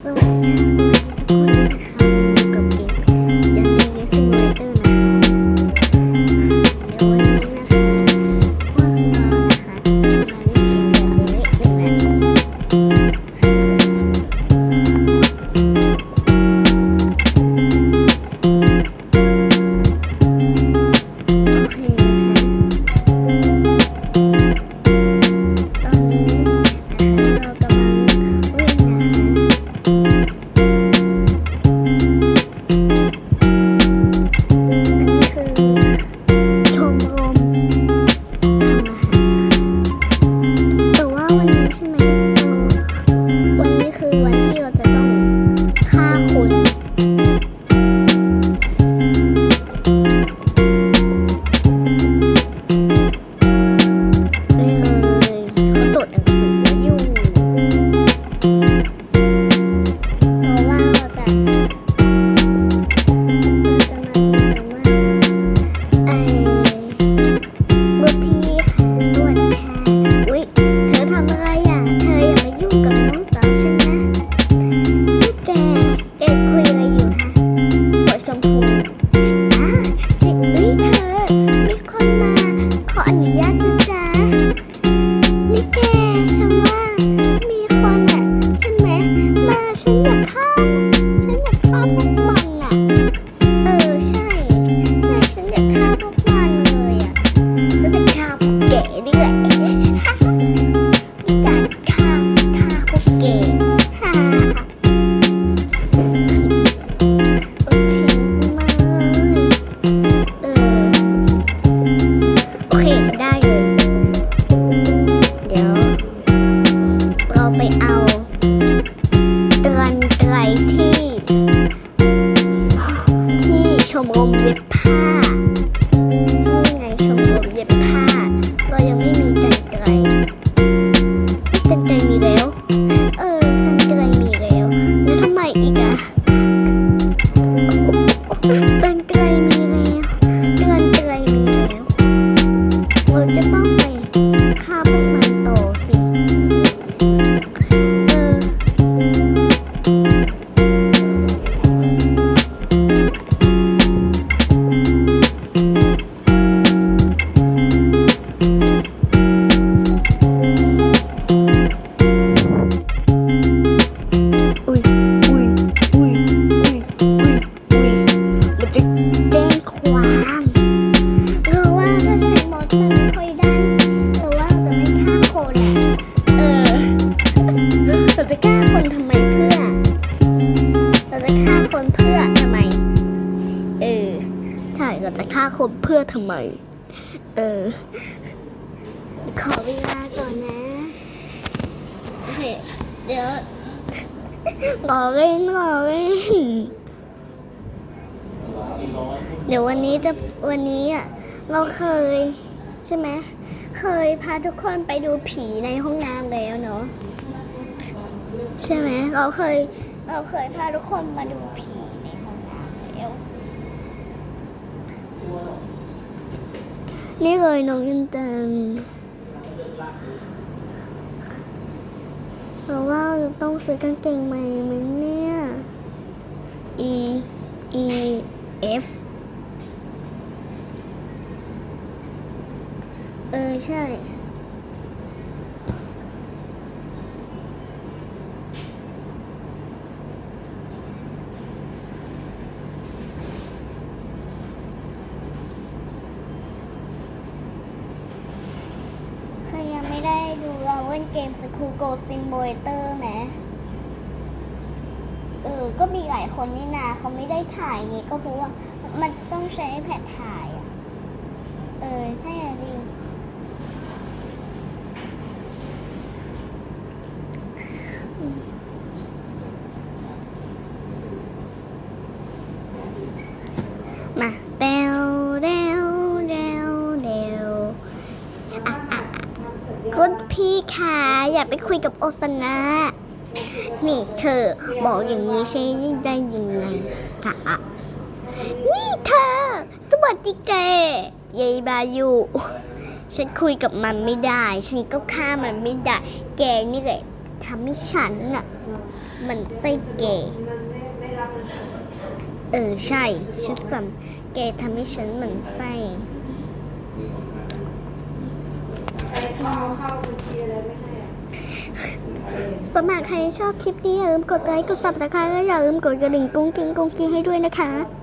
ส เธอทำอะไรอะ เธออย่ามายุ่งกับน้องสาวฉันนะนี่แก แกคุยอะไรอยู่ฮะหัวชมพูอ่าชิเอ้ยเธอ มีคนมา ขออนุญาตนะจ๊ะ นี่แก ฉันว่า มีคนอะ ใช่ไหม มาฉันอยากฆ่าฉันอยา ม จะฆ่าคนเพื่อทำไม เออ ใช่เราจะฆ่าคนเพื่อทำไม เออ ขอเวลาก่อนนะโอเคเดี๋ยวรอเล่นรอเล่นเดี๋ยววันนี้จะวันนี้อะเราเคย ใช่ไหมเคยพาทุกคนไปดูผีในห้องน้ำแล้วเนาะใช่ไหมเราเคย เราเคยพาทุกคนมาดูผีในห้องน้ำแล้ว นี่เลยน้องยินจังเราว่าเราต้องซื้อกางเกงใหม่ไหมเนี่ย E E F เออ ใช่ ใครยังไม่ได้ดู เล่นเกมสคูโกซิมโบเตอร์ไหมเออ ก็มีหลายคนนี่นาเขาไม่ได้ถ่ายไงก็เพราะว่ามันจะต้องใช้แพดถ่ายอะ เออ ใช่อะดิมาเดวเดวเดวเดวอะอะอะคุณพี่คะ อย่าไปคุยกับโอซานะ นี่เธอบอกอย่างนี้ใช่ได้ยังไงคะนี่เธอ สวัสดีแกยายบายูฉันคุยกับมันไม่ได้ ฉันก็ฆ่ามันไม่ได้ แกนี่แหละทำให้ฉันน่ะ มันไส้เกย์เออใช่ ฉันสัมแกทำให้ฉันเหมือนไส้ สมัครใครชอบคลิปนี้อย่าลืมกดไลค์กดซับสไครต์และอย่าลืมกดกระดิ่งกุ้งกิ้งกุ้งกิ้งให้ด้วยนะคะ